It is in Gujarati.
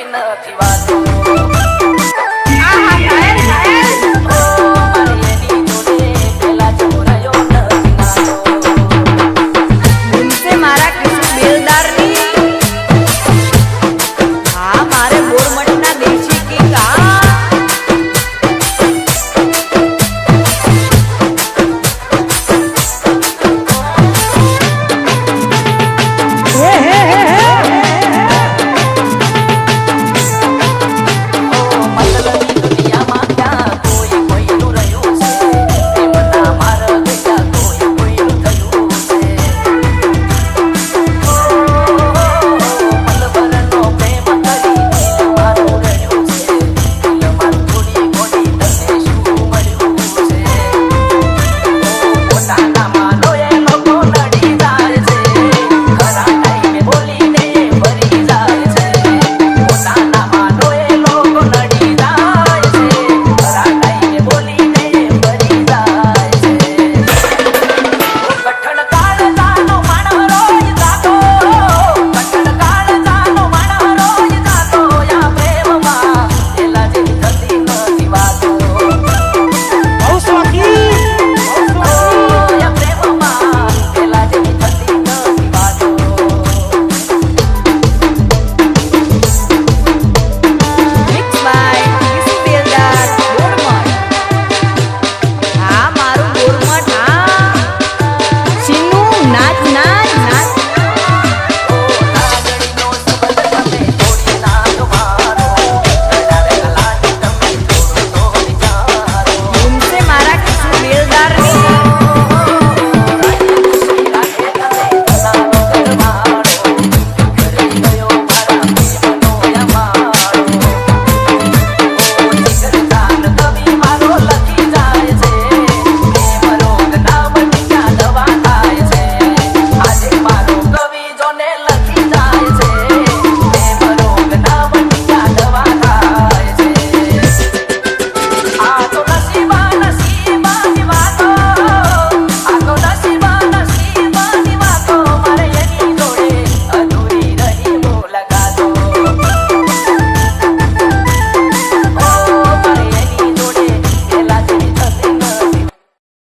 મારી નથી મારા કૃષ્ણ બેલદારની મારે બોર મળી Salam.